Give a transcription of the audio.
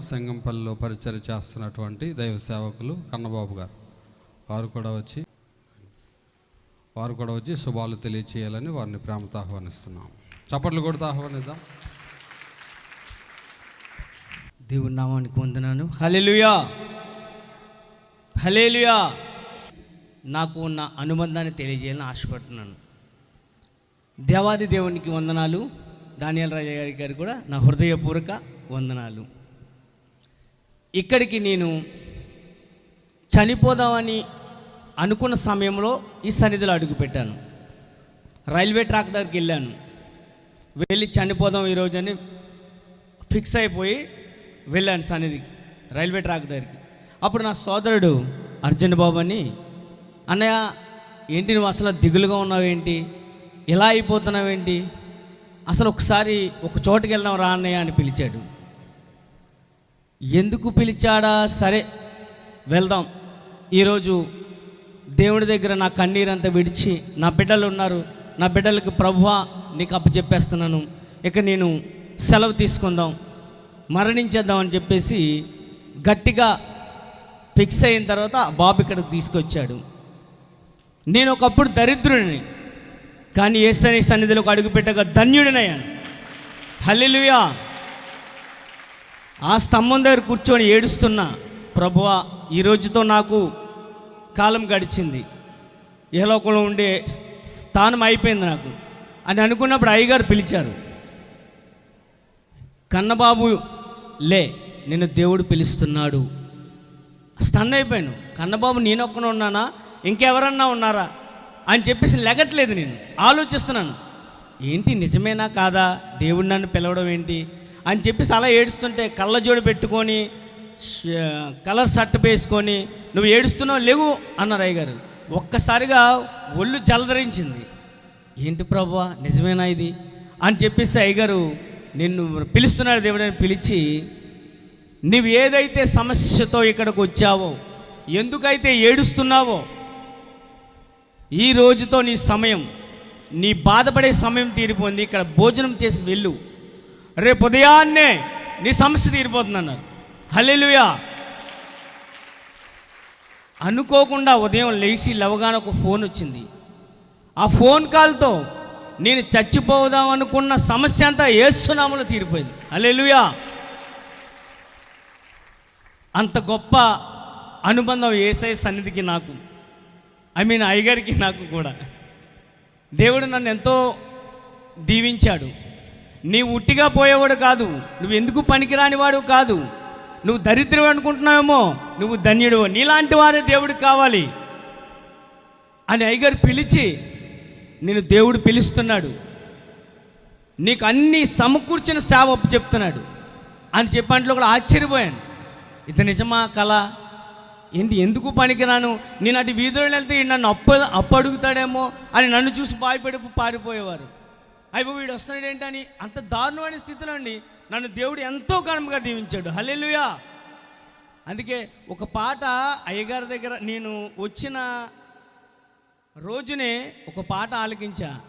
సంగంపల్లిలో పరిచయం చేస్తున్నటువంటి దైవ సేవకులు కన్నబాబు గారు. వారు కూడా వచ్చి వారు కూడా వచ్చి శుభాలు తెలియచేయాలని వారిని ప్రేమతో ఆహ్వానిస్తున్నాం. చప్పట్లు కొడుతూ ఆహ్వానిద్దాం. దేవుని నామానికి వందనాను హలేలుయా హలేలుయా నాకు ఉన్న అనుబంధాన్ని తెలియజేయాలని ఆశపడుతున్నాను. దేవాది దేవునికి వందనాలు. దానియాల రాజా గారి గారు కూడా నా హృదయపూర్వక వందనాలు. ఇక్కడికి నేను చనిపోదామని అనుకున్న సమయంలో ఈ సన్నిధిలో అడుగుపెట్టాను. రైల్వే ట్రాక్ దగ్గరికి వెళ్ళాను. వెళ్ళి చనిపోదాం ఈరోజు అని ఫిక్స్ అయిపోయి వెళ్ళాను సన్నిధికి రైల్వే ట్రాక్ దగ్గరికి. అప్పుడు నా సోదరుడు అర్జున్ బాబు అని అన్నయ్య ఏంటి నువ్వు అసలు దిగులుగా ఉన్నావేంటి ఇలా అయిపోతున్నావేంటి అసలు ఒకసారి ఒక చోటుకి వెళ్దాం రా అన్నయ్య అని పిలిచాడు. ఎందుకు పిలిచాడా? సరే వెళ్దాం. ఈరోజు దేవుడి దగ్గర నా కన్నీరంతా విడిచి నా బిడ్డలు ఉన్నారు. నా బిడ్డలకు ప్రభువా నీకు అప్పచెప్పేస్తున్నాను. ఇక నేను సెలవు తీసుకుందాం మరణించేద్దాం అని చెప్పేసి గట్టిగా ఫిక్స్ అయిన తర్వాత బాబు ఇక్కడికి తీసుకొచ్చాడు. నేను ఒకప్పుడు దరిద్రుడిని కానీ ఏసని సన్నిధిలోకి అడుగుపెట్టగా ధన్యుడినయ్యాను హల్లిలుయా. ఆ స్తంభం దగ్గర కూర్చొని ఏడుస్తున్నా ప్రభువా ఈ రోజుతో నాకు కాలం గడిచింది. ఏలోకంలో ఉండే స్థానం అయిపోయింది నాకు. అని అనుకున్నప్పుడు అయ్యగారు పిలిచారు. కన్నబాబు లే నిన్ను దేవుడు పిలుస్తున్నాడు. స్టన్ అయిపోయాను. కన్నబాబు నేనొక్కనే ఉన్నానా? ఇంకెవరన్నా ఉన్నారా? అని చెప్పేసి లెగట్లేదు నేను. ఆలోచిస్తున్నాను. ఏంటి నిజమేనా కాదా? దేవుడు నన్ను పిలవడం ఏంటి? అని చెప్పేసి అలా ఏడుస్తుంటే కళ్ళజోడు పెట్టుకొని ష- కలర్ షర్ట్ వేసుకొని నువ్వు ఏడుస్తున్నావు లేవు అన్నారు అయ్యగారు. ఒక్కసారిగా ఒళ్ళు జలధరించింది ఏంటి ప్రభావ నిజమేనా ఇది? అని చెప్పేసి అయ్యగారు నిన్ను పిలుస్తున్నాడు దేవుడని పిలిచి నువ్వు ఏదైతే సమస్యతో ఇక్కడికి వచ్చావో ఎందుకైతే ఏడుస్తున్నావో ఈ రోజుతో నీ సమయం నీ బాధపడే సమయం తీరిపోయింది. ఇక్కడ భోజనం చేసి వెళ్ళు. రేపు ఉదయాన్నే నీ సమస్య తీరిపోతుంది అన్నారు హలెలుయా అనుకోకుండా ఉదయం లేచి లేవగానే ఒక ఫోన్ వచ్చింది. ఆ ఫోన్ కాల్తో నేను చచ్చిపోదాం అనుకున్న సమస్య అంతా ఏసునామలో తీరిపోయింది. అలెలుయా అంత గొప్ప అనుబంధం ఏసై సన్నిధికి నాకు. ఐ మీన్ అయ్యగారికి నాకు కూడా. దేవుడు నన్ను ఎంతో దీవించాడు. నీవు ఉట్టిగా పోయేవాడు కాదు. నువ్వు ఎందుకు పనికిరాని వాడు కాదు. నువ్వు దరిద్రం అనుకుంటున్నావేమో నువ్వు ధన్యుడు. నీలాంటి వారే దేవుడికి కావాలి. అని అయ్యగారు పిలిచి నేను దేవుడు పిలుస్తున్నాడు. నీకు అన్ని సమకూర్చిన సేవ చెప్తున్నాడు. అని చెప్పంట్లో కూడా ఆశ్చర్యపోయాను. ఇది నిజమా కళ? ఏంటి ఎందుకు పనికిరాను? నేను అటు వీధుల్లో వెళ్తే నన్ను అప్పు అప్పు అడుగుతాడేమో అని నన్ను చూసి భయపడి పారిపోయేవారు. అయిపో వీడు వస్తున్నాడు ఏంటని? అంత దారుణమైన స్థితిలో అండి నన్ను దేవుడు ఎంతో ఘనంగా దీవించాడు. హల్లెలూయా. అందుకే ఒక పాట అయ్యగారి దగ్గర నేను వచ్చిన రోజునే ఒక పాట ఆలకించా.